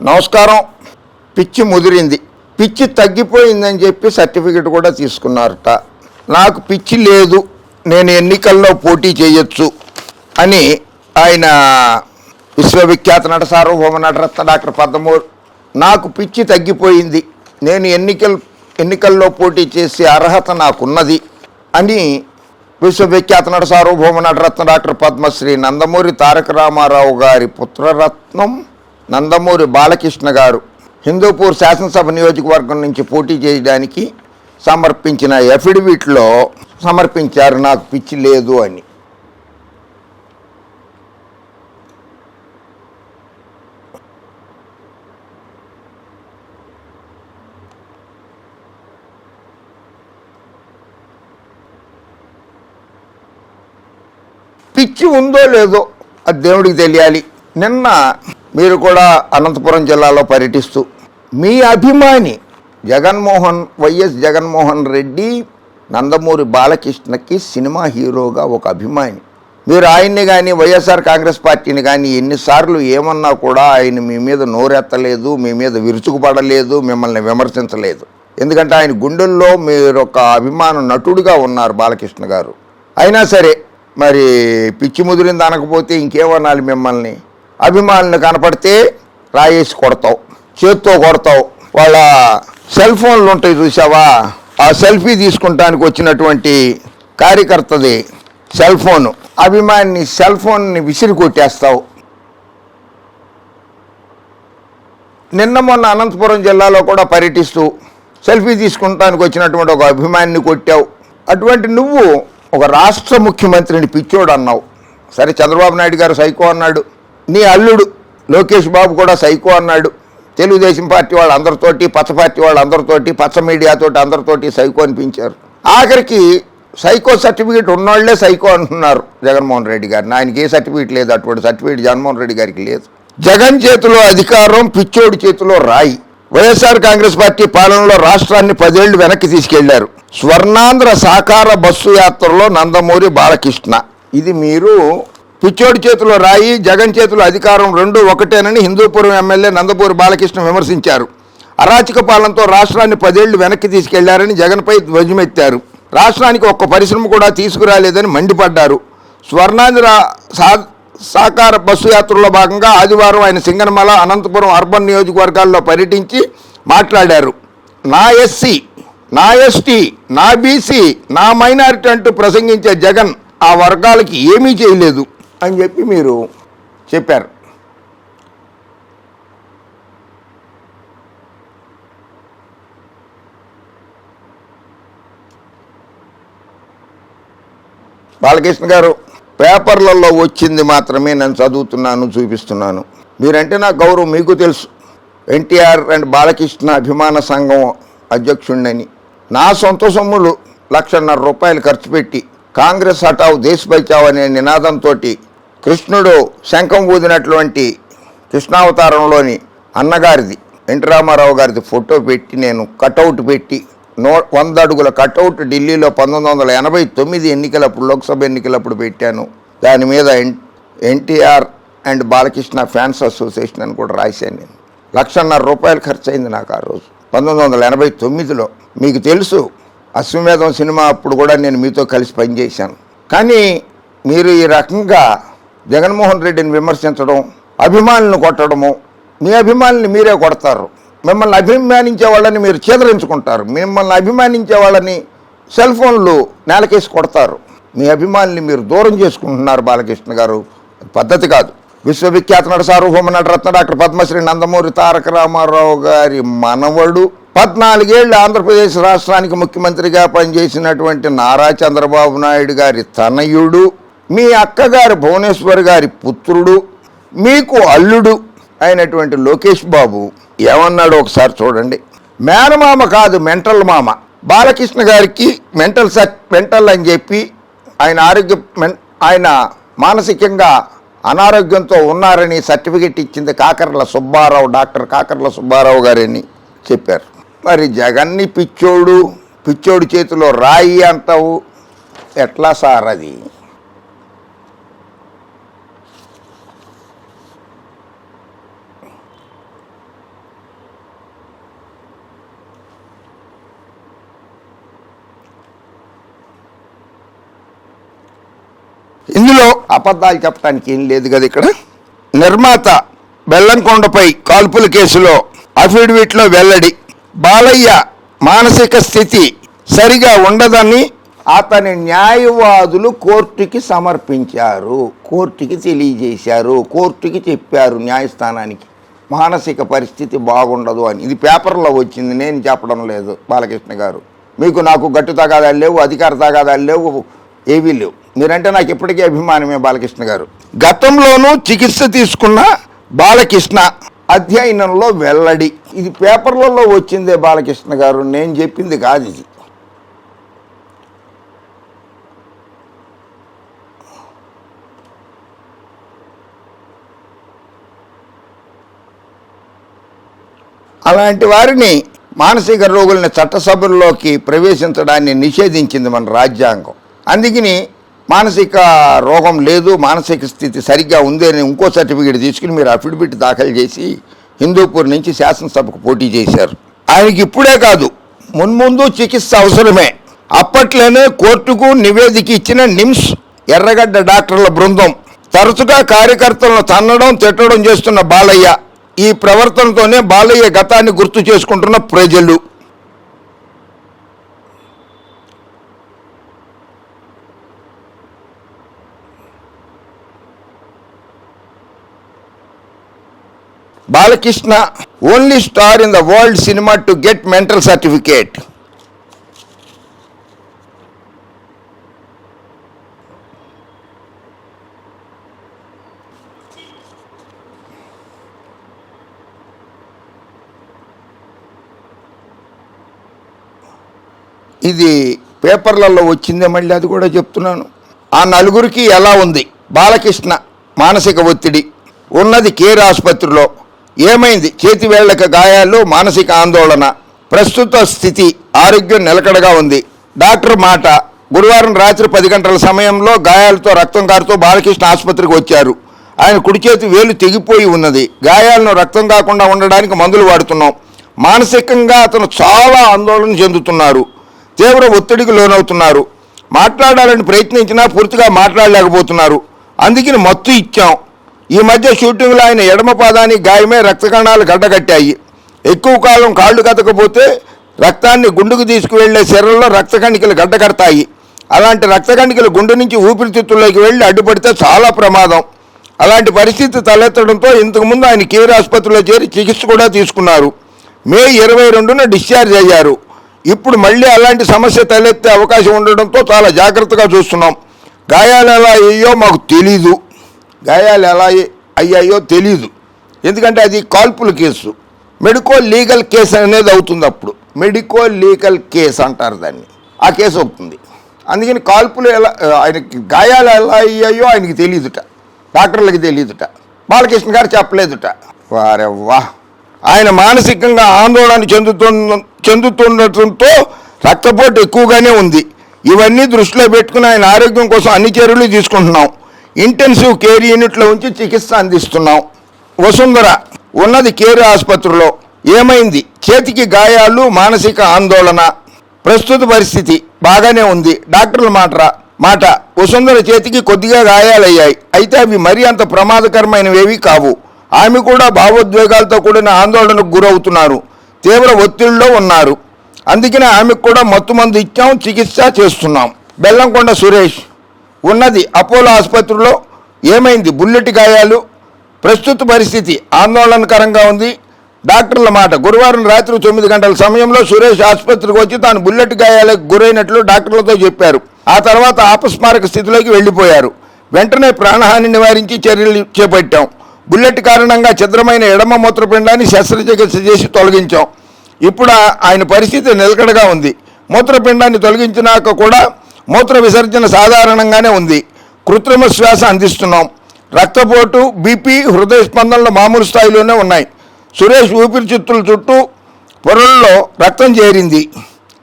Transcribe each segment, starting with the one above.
నమస్కారం. పిచ్చి ముదిరింది. పిచ్చి తగ్గిపోయిందని చెప్పి సర్టిఫికెట్ కూడా తీసుకున్నారట. నాకు పిచ్చి లేదు. నేను ఎన్నికల్లో పోటీ చేయొచ్చు అని ఆయన విశ్వవిఖ్యాత నట సార్వభౌమ నటరత్న డాక్టర్ పద్మూరు నాకు పిచ్చి తగ్గిపోయింది. నేను ఎన్నికల ఎన్నికల్లో పోటీ చేసే అర్హత నాకున్నది అని విశ్వవిఖ్యాత నట సార్వభౌమ నటరత్న డాక్టర్ పద్మశ్రీ నందమూరి తారక రామారావు గారి పుత్రరత్నం నందమూరి బాలకృష్ణ గారు హిందూపూర్ శాసనసభ నియోజకవర్గం నుంచి పోటీ చేయడానికి సమర్పించిన ఎఫిడవిట్లో సమర్పించారు నాకు పిచ్చి లేదు అని. పిచ్చి ఉందో లేదో అది దేవుడికి తెలియాలి. నిన్న మీరు కూడా అనంతపురం జిల్లాలో పర్యటిస్తూ మీ అభిమాని జగన్మోహన్ వైఎస్ జగన్మోహన్ రెడ్డి నందమూరి బాలకృష్ణకి సినిమా హీరోగా ఒక అభిమాని. మీరు ఆయన్ని కానీ వైఎస్ఆర్ కాంగ్రెస్ పార్టీని కానీ ఎన్నిసార్లు ఏమన్నా కూడా ఆయన మీ మీద నోరెత్తలేదు మీ మీద విరుచుకుపడలేదు మిమ్మల్ని విమర్శించలేదు. ఎందుకంటే ఆయన గుండెల్లో మీరు ఒక అభిమాన నటుడిగా ఉన్నారు బాలకృష్ణ గారు. అయినా సరే మరి పిచ్చి ముదిరింది అనకపోతే ఇంకేమనాలి మిమ్మల్ని? అభిమానులు కనపడితే రాయేసి కొడతావు చేత్తో కొడతావు. వాళ్ళ సెల్ ఫోన్లు ఉంటాయి చూసావా ఆ సెల్ఫీ తీసుకుంటానికి వచ్చినటువంటి కార్యకర్తది సెల్ ఫోన్. అభిమాని సెల్ ఫోన్ని విసిరి కొట్టేస్తావు. నిన్న మొన్న అనంతపురం జిల్లాలో కూడా పర్యటిస్తూ సెల్ఫీ తీసుకుంటానికి వచ్చినటువంటి ఒక అభిమానిని కొట్టావు. అటువంటి నువ్వు ఒక రాష్ట్ర ముఖ్యమంత్రిని పిచ్చోడు అన్నావు సరే చంద్రబాబు నాయుడు గారు సైకో అన్నాడు. నీ అల్లుడు లోకేష్ బాబు కూడా సైకో అన్నాడు. తెలుగుదేశం పార్టీ వాళ్ళందరితోటి పచ్చ పార్టీ వాళ్ళందరితోటి పచ్చ మీడియాతోటి అందరితోటి సైకో అనిపించారు. ఆఖరికి సైకో సర్టిఫికేట్ ఉన్నవాళ్ళే సైకో అంటున్నారు జగన్మోహన్ రెడ్డి గారిని. ఆయనకి ఏ సర్టిఫికేట్ లేదు అటువంటి సర్టిఫికేట్ జగన్మోహన్ రెడ్డి గారికి లేదు. జగన్ చేతిలో అధికారం పిచ్చోడి చేతిలో రాయి. వైఎస్ఆర్ కాంగ్రెస్ పార్టీ పాలనలో రాష్ట్రాన్ని పదేళ్ళు వెనక్కి తీసుకెళ్ళారు. స్వర్ణాంధ్ర సాకార బస్సు యాత్రలో నందమూరి బాలకృష్ణ. ఇది మీరు పిచ్చోడి చేతిలో రాయి జగన్ చేతిలో అధికారం రెండు ఒకటేనని హిందూపురం ఎమ్మెల్యే నందపూరి బాలకృష్ణ విమర్శించారు. అరాచక పాలనతో రాష్ట్రాన్ని పదేళ్ళు వెనక్కి తీసుకెళ్ళారని జగన్పై ధ్వజమెత్తారు. రాష్ట్రానికి ఒక్క పరిశ్రమ కూడా తీసుకురాలేదని మండిపడ్డారు. స్వర్ణాంధ్ర సా సాకార బస్సు యాత్రలో భాగంగా ఆదివారం ఆయన సింగనమల అనంతపురం అర్బన్ నియోజకవర్గాల్లో పర్యటించి మాట్లాడారు. నా ఎస్సీ నా ఎస్టీ నా బీసీ నా మైనారిటీ అంటూ ప్రసంగించే జగన్ ఆ వర్గాలకి ఏమీ చేయలేదు. అని చెప్పి మీరు చెప్పారు. బాలకృష్ణ గారు పేపర్లలో వచ్చింది మాత్రమే నేను చదువుతున్నాను చూపిస్తున్నాను. మీరంటే నా గౌరవం మీకు తెలుసు. ఎన్టీఆర్ అండ్ బాలకృష్ణ అభిమాన సంఘం అధ్యక్షుడిని నా సొంత సొమ్ములు లక్షన్నర రూపాయలు ఖర్చు పెట్టి కాంగ్రెస్ హటావ్ దేశ్ బచావ్ అనే నినాదంతో కృష్ణుడు శంఖం ఊదినటువంటి కృష్ణావతారంలోని అన్నగారిది. ఎన్టీ రామారావు గారిది ఫోటో పెట్టి నేను కటౌట్ పెట్టి నో వంద అడుగుల కటౌట్ ఢిల్లీలో పంతొమ్మిది వందల ఎనభై తొమ్మిది ఎన్నికలప్పుడు లోక్సభ ఎన్నికలప్పుడు పెట్టాను. దాని మీద N NTR and Balakrishna fans association అని కూడా రాశాను నేను. లక్షన్నర రూపాయలు ఖర్చు అయింది నాకు ఆ రోజు. పంతొమ్మిది వందల ఎనభై తొమ్మిదిలో మీకు తెలుసు అశ్వమేధం సినిమా అప్పుడు కూడా నేను మీతో కలిసి పనిచేశాను. కానీ మీరు ఈ రకంగా జగన్మోహన్ రెడ్డిని విమర్శించడం అభిమానులను కొట్టడము మీ అభిమానుల్ని మీరే కొడతారు. మిమ్మల్ని అభిమానించే వాళ్ళని మీరు చేదరించుకుంటారు. మిమ్మల్ని అభిమానించే వాళ్ళని సెల్ ఫోన్లు నేలకేసి కొడతారు. మీ అభిమానుల్ని మీరు దూరం చేసుకుంటున్నారు బాలకృష్ణ గారు. పద్ధతి కాదు. విశ్వవిఖ్యాత నట సార్వభౌమ నటరత్న డాక్టర్ పద్మశ్రీ నందమూరి తారక రామారావు గారి మనవడు. పద్నాలుగేళ్ళు ఆంధ్రప్రదేశ్ రాష్ట్రానికి ముఖ్యమంత్రిగా పనిచేసినటువంటి నారా చంద్రబాబు నాయుడు గారి తనయుడు. మీ అక్కగారు భువనేశ్వర్ గారి పుత్రుడు మీకు అల్లుడు అయినటువంటి లోకేష్ బాబు ఏమన్నాడు ఒకసారి చూడండి. మేనమామ కాదు మెంటల్ మామ. బాలకృష్ణ గారికి మెంటల్ సట్ మెంటల్ అని చెప్పి ఆయన ఆరోగ్య ఆయన మానసికంగా అనారోగ్యంతో ఉన్నారని సర్టిఫికెట్ ఇచ్చింది కాకర్ల సుబ్బారావు డాక్టర్ కాకర్ల సుబ్బారావు గారని చెప్పారు. మరి జగన్ని పిచ్చోడు పిచ్చోడు చేతిలో రాయి అంటావు? ఎట్లా సార్ అది? ఇందులో అబద్ధాలు చెప్పడానికి ఏం లేదు కదా ఇక్కడ. నిర్మాత బెల్లంకొండపై కాల్పుల కేసులో అఫిడవిట్లో వెల్లడి బాలయ్య మానసిక స్థితి సరిగా ఉండదని అతని న్యాయవాదులు కోర్టుకి సమర్పించారు కోర్టుకి తెలియజేశారు కోర్టుకి చెప్పారు న్యాయస్థానానికి. మానసిక పరిస్థితి బాగుండదు అని. ఇది పేపర్లో వచ్చింది నేను చెప్పడం లేదు బాలకృష్ణ గారు. మీకు నాకు గట్టు తగాదాలు లేవు అధికార తగాదాలు లేవు ఏవీ లేవు. మీరంటే నాకు ఇప్పటికీ అభిమానమే బాలకృష్ణ గారు. గతంలోనూ చికిత్స తీసుకున్న బాలకృష్ణ అధ్యయనంలో వెల్లడి. ఇది పేపర్లలో వచ్చిందే బాలకృష్ణ గారు నేను చెప్పింది కాదు ఇది. అలాంటి వారిని మానసిక రోగుల్ని చట్టసభల్లోకి ప్రవేశించడాన్ని నిషేధించింది మన రాజ్యాంగం. అందుకని మానసిక రోగం లేదు మానసిక స్థితి సరిగ్గా ఉంది అని ఇంకో సర్టిఫికేట్ తీసుకుని మీరు అఫిడవిట్ దాఖలు చేసి హిందూపూర్ నుంచి శాసనసభకు పోటీ చేశారు. ఆయనకి ఇప్పుడే కాదు మున్ముందు చికిత్స అవసరమే. అప్పట్లోనే కోర్టుకు నివేదిక ఇచ్చిన నిమ్స్ ఎర్రగడ్డ డాక్టర్ల బృందం తరచుగా కార్యకర్తలను తన్నడం తిట్టడం చేస్తున్న బాలయ్య ఈ ప్రవర్తనతోనే బాలయ్య గతాన్ని గుర్తు చేసుకుంటున్న ప్రజలు. Balakrishna only star in the world cinema to get mental certificate ఇది పేపర్లలో వచ్చిందే మళ్ళీ అది కూడా చెప్తున్నాను. ఆ నలుగురికి ఎలా ఉంది? బాలకృష్ణ మానసిక ఒత్తిడి. ఉన్నది కేర్ ఆసుపత్రిలో. ఏమైంది? చేతి వేళ్ళకు గాయాలు మానసిక ఆందోళన. ప్రస్తుత స్థితి ఆరోగ్యం నిలకడగా ఉంది. డాక్టర్ మాట గురువారం రాత్రి పది గంటల సమయంలో గాయాలతో రక్తం కారుతూ బాలకృష్ణ ఆసుపత్రికి వచ్చారు. ఆయన కుడి చేతి వేలు తెగిపోయి ఉన్నది. గాయాలను రక్తం కాకుండా ఉండడానికి మందులు వాడుతున్నాం. మానసికంగా అతను చాలా ఆందోళన చెందుతున్నారు. తీవ్ర ఒత్తిడికి లోనవుతున్నారు. మాట్లాడాలని ప్రయత్నించినా పూర్తిగా మాట్లాడలేకపోతున్నారు. అందుకని మత్తు ఇచ్చాం. ఈ మధ్య షూటింగ్లో ఆయన ఎడమ పాదానికి గాయమే రక్తకణాలు గడ్డగట్టాయి ఎక్కువ కాలం కాళ్ళు కదకపోతే రక్తాన్ని గుండుకు తీసుకువెళ్ళే శరీరంలో రక్త కణికలు గడ్డకడతాయి. అలాంటి రక్త కణికలు గుండె నుంచి ఊపిరితిత్తుల్లోకి వెళ్ళి అడ్డుపడితే చాలా ప్రమాదం. అలాంటి పరిస్థితి తలెత్తడంతో ఇంతకుముందు ఆయన కేర్ ఆసుపత్రిలో చేరి చికిత్స కూడా తీసుకున్నారు. మే ఇరవై రెండున డిశ్చార్జ్ అయ్యారు. ఇప్పుడు మళ్ళీ అలాంటి సమస్య తలెత్తే అవకాశం ఉండడంతో చాలా జాగ్రత్తగా చూస్తున్నాం. గాయాలు ఎలా అయ్యో మాకు తెలీదు. గాయాలు ఎలా అయ్యాయో తెలీదు. ఎందుకంటే అది కాల్పుల కేసు. మెడికో లీగల్ కేసు అనేది అవుతుంది అప్పుడు. మెడికో లీగల్ కేసు అంటారు దాన్ని. ఆ కేసు అవుతుంది. అందుకని కాల్పులు ఎలా ఆయనకి గాయాలు ఎలా అయ్యాయో ఆయనకి తెలియదుట డాక్టర్లకి తెలియదుట బాలకృష్ణ గారు చెప్పలేదుట. వారెవ్వా. ఆయన మానసికంగా ఆందోళన చెందుతున్న చెందుతుండటంతో రక్తపోటు ఎక్కువగానే ఉంది. ఇవన్నీ దృష్టిలో పెట్టుకుని ఆయన ఆరోగ్యం కోసం అన్ని చర్యలు తీసుకుంటున్నాం. ఇంటెన్సివ్ కేర్ యూనిట్లో ఉంచి చికిత్స అందిస్తున్నాం. వసుంధర ఉన్నది కేర్ ఆసుపత్రిలో. ఏమైంది? చేతికి గాయాలు మానసిక ఆందోళన. ప్రస్తుత పరిస్థితి బాగానే ఉంది. డాక్టర్ల మాట మాట. వసుంధర చేతికి కొద్దిగా గాయాలయ్యాయి. అయితే అవి మరీ అంత ప్రమాదకరమైనవేవి కావు. ఆమె కూడా భావోద్వేగాలతో కూడిన ఆందోళనకు గురవుతున్నారు. తీవ్ర ఒత్తిడిలో ఉన్నారు. అందుకనే ఆమెకు కూడా మత్తుమందు ఇచ్చాం చికిత్స చేస్తున్నాం. బెల్లంకొండ సురేష్. ఉన్నది అపోలో ఆసుపత్రిలో ఏమైంది? బుల్లెట్ గాయాలు. ప్రస్తుత పరిస్థితి ఆందోళనకరంగా ఉంది. డాక్టర్ల మాట గురువారం రాత్రి తొమ్మిది గంటల సమయంలో సురేష్ ఆసుపత్రికి వచ్చి తాను బుల్లెట్ గాయాలకు గురైనట్లు డాక్టర్లతో చెప్పారు. ఆ తర్వాత ఆపస్మారక స్థితిలోకి వెళ్ళిపోయారు. వెంటనే ప్రాణహాని నివారించి చర్యలు చేపట్టాం. బుల్లెట్ కారణంగా ఛిద్రమైన ఎడమ మూత్రపిండాన్ని శస్త్రచికిత్స చేసి తొలగించాం. ఇప్పుడు ఆయన పరిస్థితి నిలకడగా ఉంది. మూత్రపిండాన్ని తొలగించినాక కూడా మూత్ర విసర్జన సాధారణంగానే ఉంది. కృత్రిమ శ్వాస అందిస్తున్నాం. రక్తపోటు బీపీ హృదయ స్పందనలు మామూలు స్థాయిలోనే ఉన్నాయి. సురేష్ ఊపిరిచిత్తుల చుట్టూ పొరల్లో రక్తం చేరింది.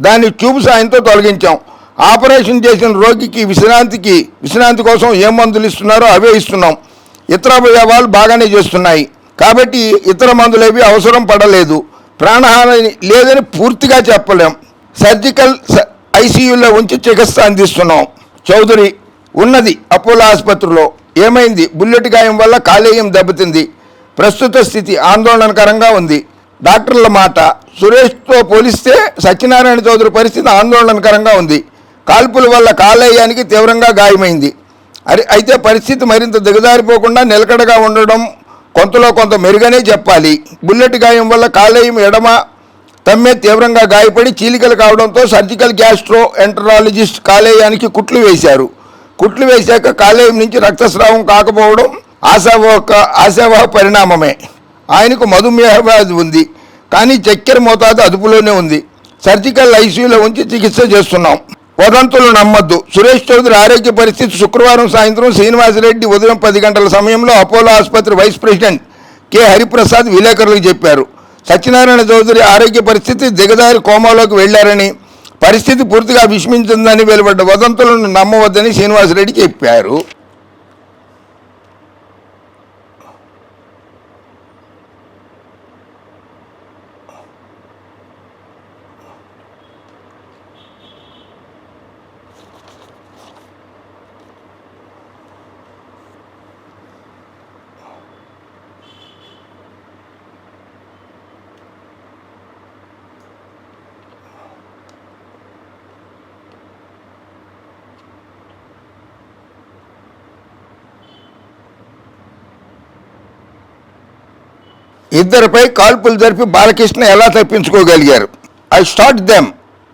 దాన్ని ట్యూబ్ సాయంతో తొలగించాం. ఆపరేషన్ చేసిన రోగికి విశ్రాంతికి విశ్రాంతి కోసం ఏ మందులు ఇస్తున్నారో అవే ఇస్తున్నాం. ఇతర అవయవాలు బాగానే చేస్తున్నాయి. కాబట్టి ఇతర మందులేవి అవసరం పడలేదు. ప్రాణహాని లేదని పూర్తిగా చెప్పలేం. సర్జికల్ ఐసీయూలో ఉంచి చికిత్స అందిస్తున్నాం. చౌదరి ఉన్నది అపోలో ఆసుపత్రిలో. ఏమైంది? బుల్లెట్ గాయం వల్ల కాలేయం దెబ్బతింది. ప్రస్తుత స్థితి ఆందోళనకరంగా ఉంది. డాక్టర్ల మాట సురేష్తో పోలిస్తే సత్యనారాయణ చౌదరి పరిస్థితి ఆందోళనకరంగా ఉంది. కాల్పుల వల్ల కాలేయానికి తీవ్రంగా గాయమైంది. అరే అయితే పరిస్థితి మరింత దిగజారిపోకుండా నిలకడగా ఉండడం కొంతలో కొంత మెరుగనే చెప్పాలి. బుల్లెట్ గాయం వల్ల కాలేయం ఎడమ తమ్మే తీవ్రంగా గాయపడి చీలికలు కావడంతో సర్జికల్ గ్యాస్ట్రో ఎంటరాలజిస్ట్ కాలేయానికి కుట్లు వేశారు. కుట్లు వేశాక కాలేయం నుంచి రక్తస్రావం కాకపోవడం ఆశావహ ఆశావహ పరిణామమే. ఆయనకు మధుమేహ వ్యాధి ఉంది. కానీ చక్కెర మోతాదు అదుపులోనే ఉంది. సర్జికల్ ఐసీయూలో ఉంచి చికిత్స చేస్తున్నాం. వదంతులు నమ్మద్దు. సురేష్ చౌదరి ఆరోగ్య పరిస్థితి శుక్రవారం సాయంత్రం శ్రీనివాసరెడ్డి ఉదయం పది గంటల సమయంలో అపోలో ఆసుపత్రి వైస్ ప్రెసిడెంట్ కె. హరిప్రసాద్ విలేకరులకు చెప్పారు. సత్యనారాయణ చౌదరి ఆరోగ్య పరిస్థితి దిగదారి కోమాలోకి వెళ్ళారని పరిస్థితి పూర్తిగా విస్మించిందని వెలువడ్డ వదంతులను నమ్మవద్దని శ్రీనివాసరెడ్డి చెప్పారు. ఇద్దరిపై కాల్పులు జరిపి బాలకృష్ణ ఎలా తప్పించుకోగలిగారు? I start them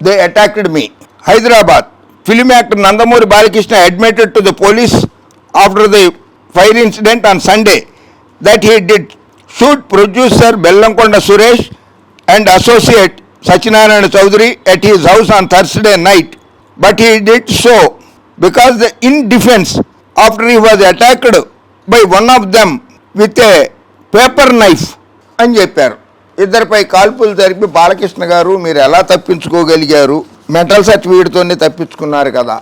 they attacked me Hyderabad. Film actor Nandamuri Balakrishna admitted to the police after the fire incident on Sunday that he did shoot producer Bellamkonda Suresh and associate Satyanarayana Chowdary at his house on Thursday night but he did so because the in defence after he was attacked by one of them with a paper knife అని చెప్పారు. ఇద్దరిపై కాల్పులు జరిపి బాలకృష్ణ గారు మీరు ఎలా తప్పించుకోగలిగారు? Metal సర్టిఫికేట్తోనే తప్పించుకున్నారు కదా.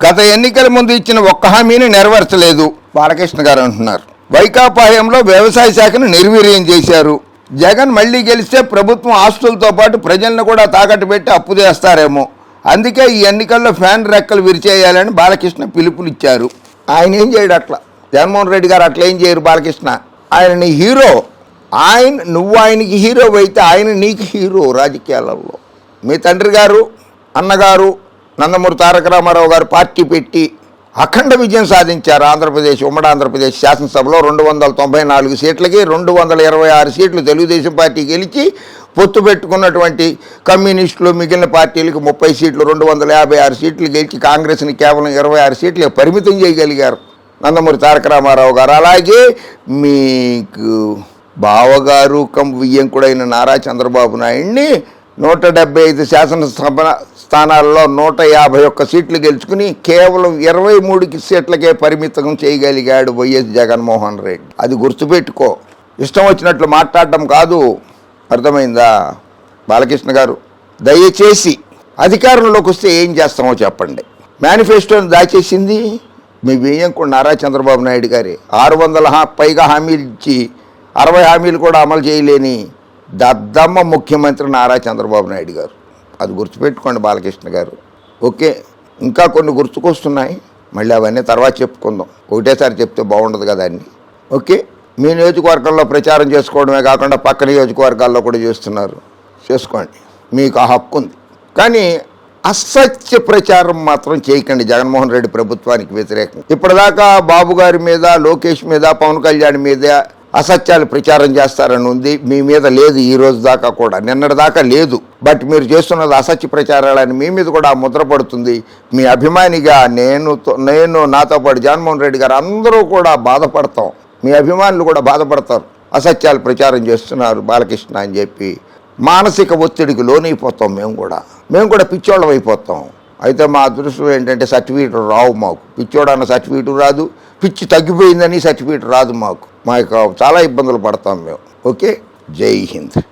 గత ఎన్నికల ముందు ఇచ్చిన ఒక్క హామీని నెరవేర్చలేదు బాలకృష్ణ గారు అంటున్నారు. వైకాపాయంలో వ్యవసాయ శాఖను నిర్వీర్యం చేశారు. జగన్ మళ్ళీ గెలిస్తే ప్రభుత్వం ఆస్తులతో పాటు ప్రజలను కూడా తాకట్టు పెట్టి అప్పు చేస్తారేమో అందుకే ఈ ఎన్నికల్లో ఫ్యాన్ రెక్కలు విరిచేయాలని బాలకృష్ణ పిలుపునిచ్చారు. ఆయన ఏం చేయడు అట్లా? జగన్మోహన్ రెడ్డి గారు అట్లా ఏం చేయరు బాలకృష్ణ? ఆయన హీరో ఆయన నువ్వు ఆయనకి హీరో అయితే ఆయన నీకు హీరో రాజకీయాలలో. మీ తండ్రి గారు అన్నగారు నందమూరి తారక రామారావు గారు పార్టీ పెట్టి అఖండ విజయం సాధించారు ఆంధ్రప్రదేశ్ ఉమ్మడి ఆంధ్రప్రదేశ్ శాసనసభలో రెండు వందల తొంభై నాలుగు సీట్లకి రెండు వందల ఇరవై ఆరు సీట్లు తెలుగుదేశం పార్టీ గెలిచి పొత్తు పెట్టుకున్నటువంటి కమ్యూనిస్టులు మిగిలిన పార్టీలకు ముప్పై సీట్లు రెండు వందల యాభై ఆరు సీట్లు గెలిచి కాంగ్రెస్ని కేవలం ఇరవై ఆరు సీట్లు పరిమితం చేయగలిగారు. నందమూరి తారక రామారావు గారు. అలాగే మీకు బావగారు కం వియ్యంకుడైన నారా చంద్రబాబు నాయుడిని నూట డెబ్బై ఐదు శాసనసభ స్థానాల్లో నూట యాభై ఒక్క సీట్లు గెలుచుకుని కేవలం ఇరవై మూడుకి సీట్లకే పరిమితం చేయగలిగాడు వైఎస్ జగన్మోహన్ రెడ్డి. అది గుర్తుపెట్టుకో. ఇష్టం వచ్చినట్లు మాట్లాడటం కాదు. అర్థమైందా? బాలకృష్ణ గారు దయచేసి అధికారంలోకి వస్తే ఏం చేస్తామో చెప్పండి. మేనిఫెస్టోని దాచేసింది మీ బియ్యం నారా చంద్రబాబు నాయుడు గారి. ఆరు వందల హా పైగా హామీలు ఇచ్చి అరవై హామీలు కూడా అమలు చేయలేని దద్దమ్మ ముఖ్యమంత్రి నారా చంద్రబాబు నాయుడు గారు. అది గుర్తుపెట్టుకోండి బాలకృష్ణ గారు. ఓకే ఇంకా కొన్ని గుర్తుకొస్తున్నాయి. మళ్ళీ అవన్నీ తర్వాత చెప్పుకుందాం. ఒకటేసారి చెప్తే బాగుండదు కదా అన్ని. ఓకే మీ నియోజకవర్గంలో ప్రచారం చేసుకోవడమే కాకుండా పక్క నియోజకవర్గాల్లో కూడా చేస్తున్నారు. చేసుకోండి. మీకు ఆ హక్కు ఉంది. కానీ అసత్య ప్రచారం మాత్రం చేయకండి జగన్మోహన్ రెడ్డి ప్రభుత్వానికి వ్యతిరేకం ఇప్పటిదాకా బాబు గారి మీద లోకేష్ మీద పవన్ కళ్యాణ్ మీద అసత్యాలు ప్రచారం చేస్తారని ఉంది. మీ మీద లేదు ఈ రోజు దాకా కూడా. నిన్నటి దాకా లేదు. బట్ మీరు చేస్తున్నది అసత్య ప్రచారాలని మీ మీద కూడా ముద్ర పడుతుంది. మీ అభిమానిగా నేను నేను నాతో పాటు జగన్మోహన్ రెడ్డి గారు అందరూ కూడా బాధపడతాం. మీ అభిమానులు కూడా బాధపడతారు. అసత్యాలు ప్రచారం చేస్తున్నారు బాలకృష్ణ అని చెప్పి. మానసిక ఒత్తిడికి లోనైపోతాం మేము కూడా. మేము కూడా పిచ్చోళ్ళం అయిపోతాం. అయితే మా అదృష్టం ఏంటంటే సర్టిఫికేట్ రావు మాకు. పిచ్చోడు అన్న సర్టిఫికేట్ రాదు. పిచ్చి తగ్గిపోయిందని సర్టిఫికేట్ రాదు మాకు. మాకు చాలా ఇబ్బందులు పడతాం మేము. ఓకే? జై హింద్.